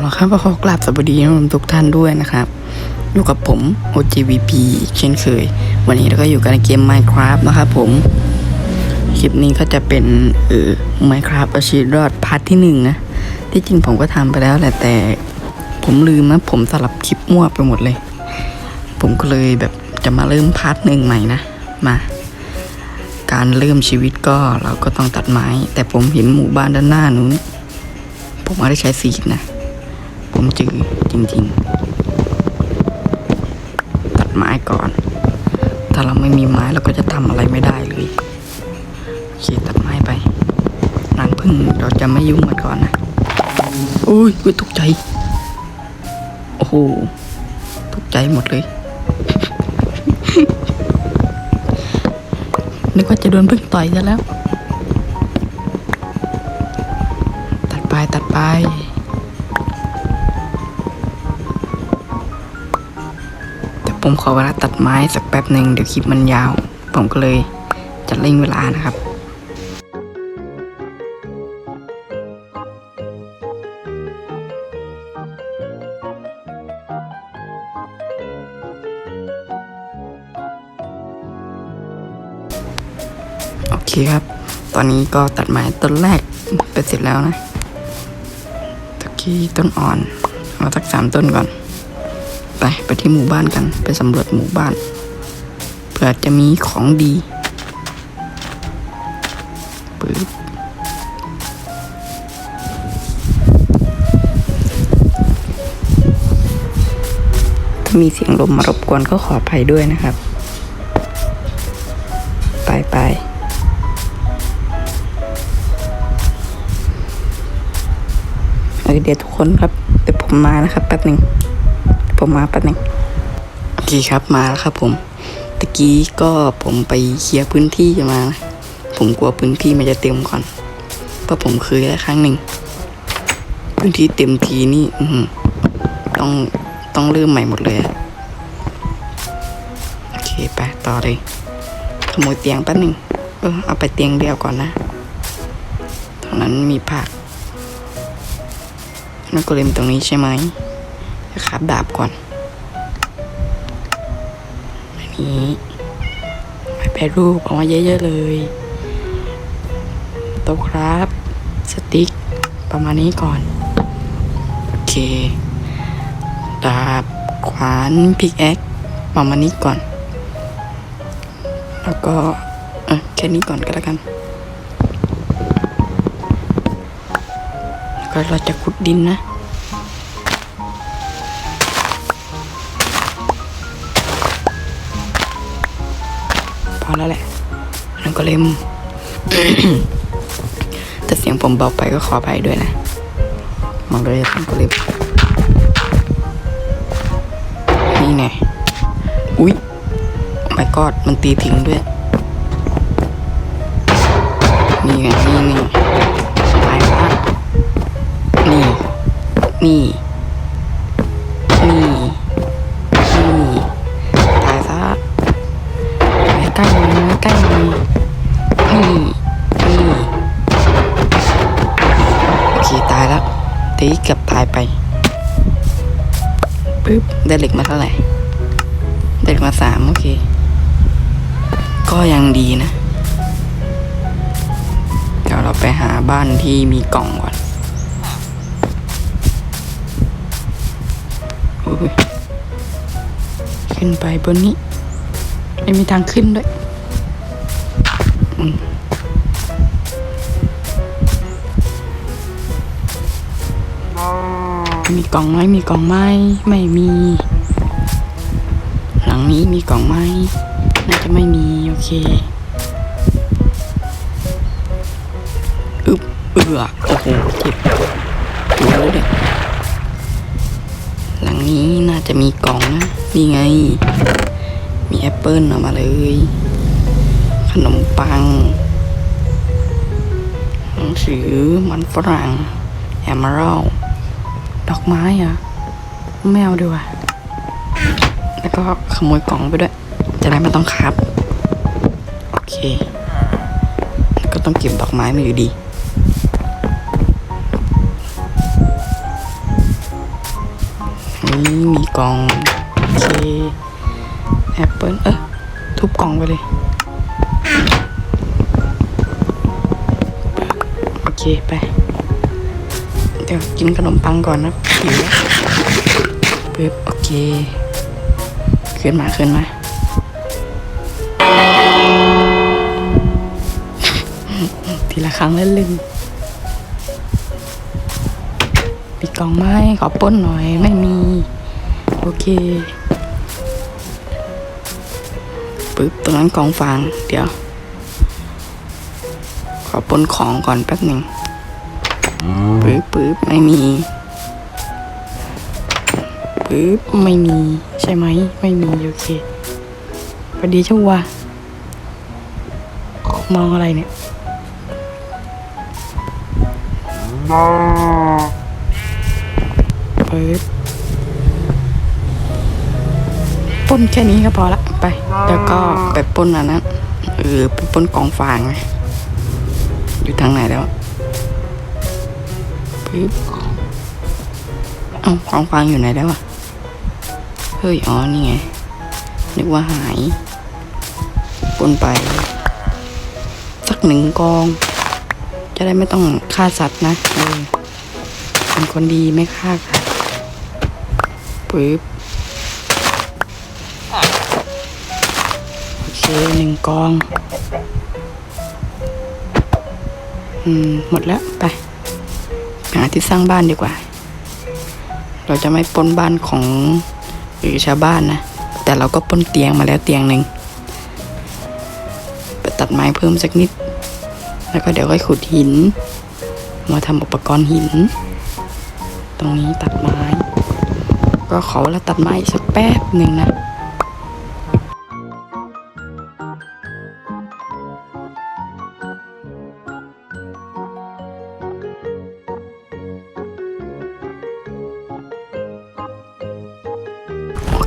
แล้วครับก็ขอกราบสวัสดีทุกท่านด้วยนะครับ อยู่กับผม OGVP เช่นเคย วันนี้เราก็อยู่กันในเกม Minecraft นะครับผม คลิปนี้ก็จะเป็นเออ Minecraft อาชีพรอดพาร์ทที่หนึ่งนะ ที่จริงผมก็ทำไปแล้วแหละแต่ผมลืมนะผมสลับคลิปมั่วไปหมดเลย ผมก็เลยแบบจะมาเริ่มพาร์ทหนึ่งใหม่นะ มาการเริ่มชีวิตก็เราก็ต้องตัดไม้ แต่ผมเห็นหมู่บ้านด้านหน้านู้น ผมไม่ได้ใช้ซีนะ ผมจือจริง ๆ ตัดไม้ก่อน ถ้าเราไม่มีไม้เราก็จะทำอะไรไม่ได้เลยโอเคตัดไม้ไปรังพึ่งเราจะไม่ยุ่งมันก่อนนะโอ้ยอุ้ยตกใจ โอ้โหตกใจหมดเลย นึกว่าจะโดนพึ่งต่อยซะแล้ว ตัดไปตัดไป ผมขอเวลาตัดไม้สักแป๊บหนึ่งเดี๋ยวคลิปมันยาว ผมก็เลยจะเร่งเวลานะครับโอเคครับ ตอนนี้ก็ตัดไม้ต้นแรกไปเสร็จแล้วนะตะกี้ต้นอ่อน เอาสักสามต้นก่อน ไปไปที่หมู่บ้านกัน ไปสำรวจหมู่บ้านเผื่อจะมีของดีปึ๊บถ้ามีเสียงลมมารบกวนก็ขออภัยด้วยนะครับ ไปไปเดี๋ยวทุกคนครับ เดี๋ยวผมมานะครับแป๊บหนึ่ง ผมมาแป๊บนึงโอเคครับมาแล้วครับ ผมตะกี้ก็ผมไปเคลียร์พื้นที่มานะผมกลัวพื้นที่มันจะเต็มก่อนเพราะผมเคยแล้วครั้งหนึ่งพื้นที่เต็มทีนี่อืต้องต้องเริ่มใหม่หมดเลยโอเคไปต่อเลยขโมยเตียงแป๊บหนึ่งเออเอาไปเตียงเดียวก่อนนะตรงนั้นมีผักนักกเลมตรงนี้ใช่ไหม จะขับดาบก่อนอันนี้ไม้แปรรูปออกมาเยอะๆเลยโต๊ะครับ สติ๊กประมาณนี้ก่อน โอเค ดาบขวานพิกแอคประมาณนี้ก่อน แล้วก็เออแค่นี้ก่อนก็แล้วกันแล้วก็เราจะขุดดินนะ พอแล้วแหละนั่นก็เล่มแต่เสียงผมเบาไปก็ขออภัยด้วยนะ มองเลยนั่นก็เล่มนี่ไงอุ๊ยโอ้ my god มันตีทิ้งด้วย นี่ไงนี่นี่ตายละนี่ นี่ ก็ยังดีนะ เดี๋ยวเราไปหาบ้านที่มีกล่องก่อนอขึ้นไปบนนี้ ไม่มีทางขึ้นด้วยมีกล่องไหมมีกล่องไหมไม่มี มีกล่องไหมน่าจะไม่มีโอเคอึบเอือโอ้โหเจ็บดูแล้วเด็กหลังนี้น่าจะมีกล่องนะนี่ไง มีแอปเปิลเอามาเลย ขนมปังหนังสือมันฝรั่งแอมเมอรัลดอกไม้อะแมวด้วยว่ะ แล้วก็ขโมยกล่องไปด้วย จะได้ไม่ต้องคับ โอเคแล้วก็ต้องเก็บดอกไม้มาอยู่ดีนี้มีกล่องโอเคแอปเปิลเออทุบกล่องไปเลย โอเคไป เดี๋ยวกินขนมปังก่อนนะหิวแล้วปึ๊บโอเค ขึ้นมาขึ้นมา ทีละครั้งเล่นๆมีกล่องไม้ขอป้นหน่อยไม่มี โอเคปึ๊บตรงนั้นกองฟาง เดี๋ยว ขอป้นของก่อนแป๊บหนึ่งปึ๊บปึ๊บไม่มี ปึ๊บไม่มีใช่ไหม ไม่มีโอเคพอดีชั่วมองอะไรเนี่ยปึ๊บป้นแค่นี้ก็พอละไป แล้วก็ไปป้นอันนั้นเออไปป้นกองฟางไงอยู่ทางไหนแล้วปึ๊บเอ้ากองฟางอยู่ไหนแล้วอะ เฮ้ย อ๋อ นี่ไง นึกว่าหายปนไป สักหนึ่งกอง จะได้ไม่ต้องฆ่าสัตว์นะเออเป็นคนดีไม่ฆ่าสัตว์ปึ๊บโอเคหนึ่งกอง อืม หมดแล้วไป หาที่สร้างบ้านดีกว่า เราจะไม่ปนบ้านของ หรือชาวบ้านนะ แต่เราก็ป้นเตียงมาแล้วเตียงหนึ่งไปตัดไม้เพิ่มสักนิด แล้วก็เดี๋ยวค่อยขุดหิน มาทำอุปกรณ์หิน ตรงนี้ตัดไม้ ก็ขอเวลาตัดไม้สักแป๊บหนึ่งนะ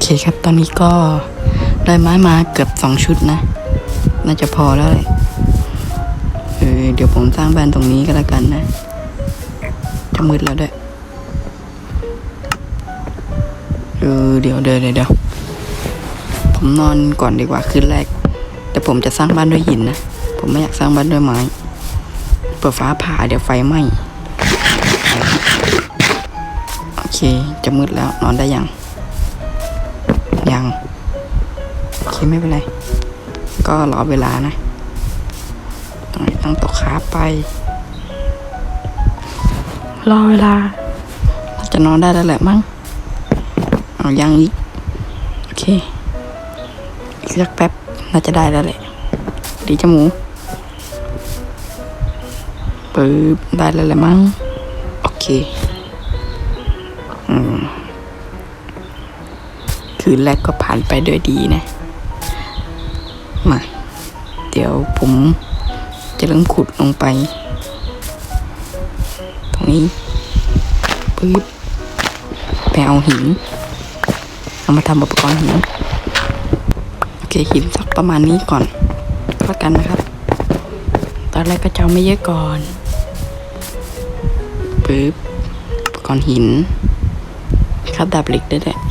เคครับ ตอนนี้ก็ได้ไม้มาเกือบสองชุดนะ น่าจะพอแล้วแหละเออเดี๋ยวผมสร้างแบนตรงนี้ก็แล้วกันนะ จะมืดแล้วด้วยเออเดี๋ยวเดี๋ยวเดี๋ยวผมนอนก่อนดีกว่าคืนแรก แต่ผมจะสร้างบ้านด้วยหินนะ ผมไม่อยากสร้างบ้านด้วยไม้ เปิดฟ้าผ่าเดี๋ยวไฟไหม้ โอเค จะมืดแล้วนอนได้ยัง ยังโอเคไม่เป็นไร ก็รอเวลานะต้องตั้งต๊ะขาไป รอเวลา จะนอนได้แล้วแหละมั้งเอายังอีกโอเคอีกสักแป๊บน่าจะได้แล้วแหละ ดีจมูกปึ๊บได้แล้วแหละมั้งโอเค คืนแรกก็ผ่านไปด้วยดีนะมาเดี๋ยวผมจะเริ่มขุดลงไป ตรงนี้ปึ๊บไปเอาหิน เอามาทำอุปกรณ์หิน โอเคหินสักประมาณนี้ก่อนแล้วกันนะครับ ตอนแรกก็จะเอาไม่เยอะก่อนปึ๊บอุปกรณ์หินคัดดับเหล็กได้แหละเดี๋ย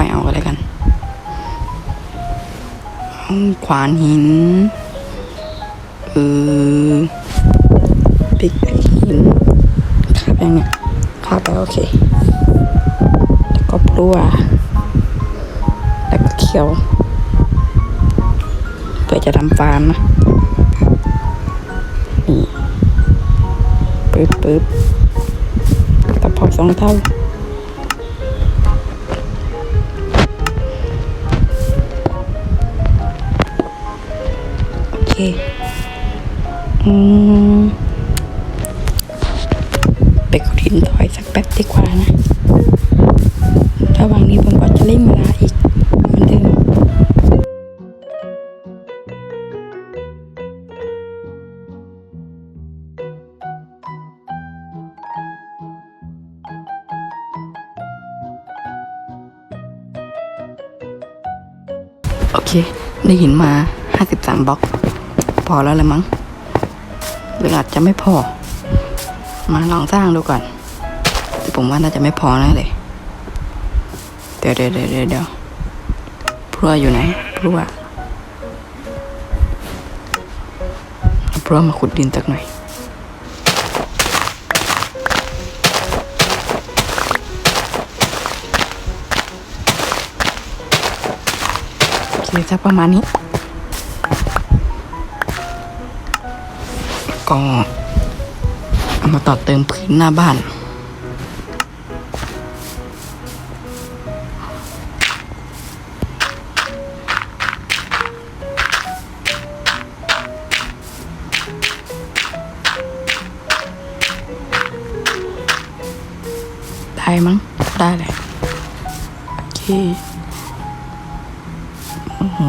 ค่อยเอาก็แล้วกันขวานหินเออปิกหินคาบยังเนี่ยคาบไปโอเค แล้วก็ปลัวแล้วก็เขียวเพื่อจะทำฟาร์มนะนี่ปึ๊บปึ๊บตะพอสองเท่า ไปขุดหินต่อยสักแป๊บดีกว่านะ ระหว่างนี้ผมก็จะเล่นเวลาอีกเหมือนเดิมโอเค ได้หินมา 53บล็อก พอแล้วละมั้ง หรืออาจจะไม่พอ มาลองสร้างดูก่อนแต่ผมว่าน่าจะไม่พอแน่เลยเดี๋ยวเดี๋ยวเดี๋ยวเดี๋ยวพลัวอยู่ไหนพลัวเอาพลัวมาขุดดินสักหน่อยเคสักประมาณนี้ ก็เอามาต่อเติมพื้นหน้าบ้าน ได้มั้ง ได้เลยโอเคอื้อหื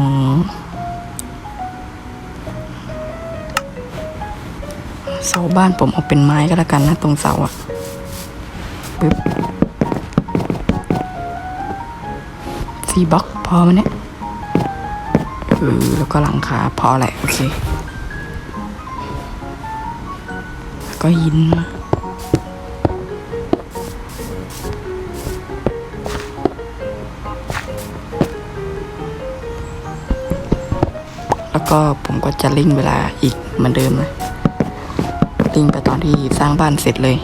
เสาบ้านผมเอาเป็นไม้ก็แล้วกันนะ ตรงเสาอะปึ๊บสี่บล็อกพอไหมเนี่ยเออแล้วก็หลังคาพอแหละโอเค แล้วก็หินมาแล้วก็ผมก็จะลิงก์เวลาอีกเหมือนเดิมนะลิงก์ไปต อนที่สร้างบ้านเสร็จเลย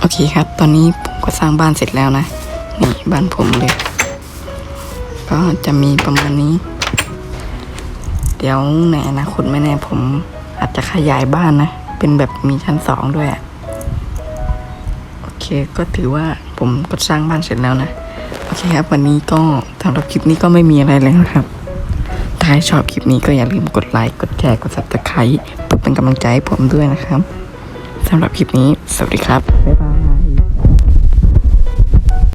โอเคครับ ตอนนี้ผมก็สร้างบ้านเสร็จแล้วนะ นี่บ้านผมเลย ก็จะมีประมาณนี้ เดี๋ยวในอนาคตไม่แน่ผมอาจจะขยายบ้านนะ เป็นแบบมีชั้นสองด้วยอะโอเคก็ถือว่าผมก็สร้างบ้านเสร็จแล้วนะ โอเคครับ วันนี้ก็สำหรับคลิปนี้ก็ไม่มีอะไรแล้วนะครับ ถ้าชอบคลิปนี้ก็อย่าลืมกดไลค์กดแชร์กด subscribe เพื่อเป็นกำลังใจให้ผมด้วยนะครับสำหรับคลิปนี้ สวัสดีครับ บ๊ายบาย